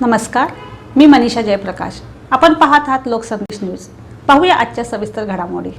नमस्कार मी मनीषा जयप्रकाश. आपण पाहत आहात लोकसंदेश न्यूज. पाहूया आजच्या सविस्तर घडामोडी.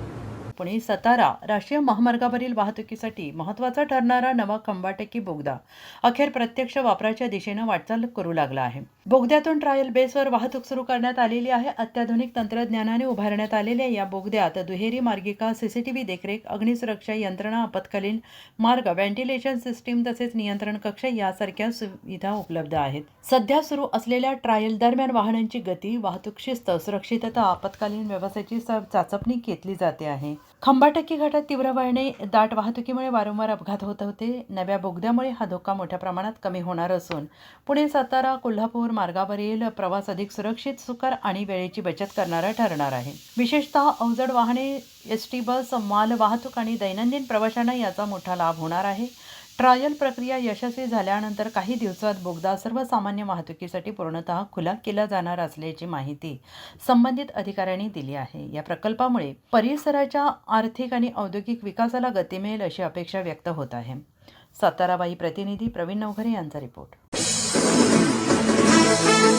पुणे सातारा राष्ट्रीय महामार्गावरील वाहतुकीसाठी महत्त्वाचा ठरणारा नवा खंबाटकी बोगदा. अखेर प्रत्यक्ष वापराच्या दिशेनं वाटचाल करू लागला आहे. बोगद्यातून ट्रायल बेसवर वाहतूक सुरू करण्यात आलेली आहे. अत्याधुनिक तंत्रज्ञानाने उभारण्यात आलेल्या या बोगद्यात दुहेरी मार्गिका सीसीटीव्ही देखरेख अग्निसुरक्षा यंत्रणा आपत्कालीन मार्ग व्हेंटिलेशन सिस्टीम तसेच नियंत्रण कक्ष यासारख्या सुविधा उपलब्ध आहेत. सध्या सुरू असलेल्या ट्रायल दरम्यान वाहनांची गती वाहतूक शिस्त सुरक्षितता आपत्कालीन व्यवस्थेची स- चाचपणी घेतली जाते आहे. खंबाटक्की घाटात तीव्र वळणे दाट वाहतुकीमुळे वारंवार अपघात होत होते. नव्या बोगद्यामुळे हा धोका मोठ्या प्रमाणात कमी होणार असून पुणे सातारा कोल्हापूर मार्गावरील प्रवास अधिक सुरक्षित सुकर आणि वेळेची बचत करणारा ठरणार आहे. विशेषतः अवजड वाहने एस टी बस माल वाहतूक आणि दैनंदिन प्रवाशांना याचा मोठा लाभ होणार आहे. ट्रायल प्रक्रिया यशस्वी झाल्यानंतर काही दिवसात बोगदा सर्वसामान्य वाहतुकीसाठी पूर्णतः खुला केला जाणार असल्याची माहिती संबंधित अधिकाऱ्यांनी दिली आहे. या प्रकल्पामुळे परिसराच्या आर्थिक आणि औद्योगिक विकासाला गती मिळेल अशी अपेक्षा व्यक्त होत आहे. साताराबाई प्रतिनिधी प्रवीण नवघरे यांचा रिपोर्ट. Thank you.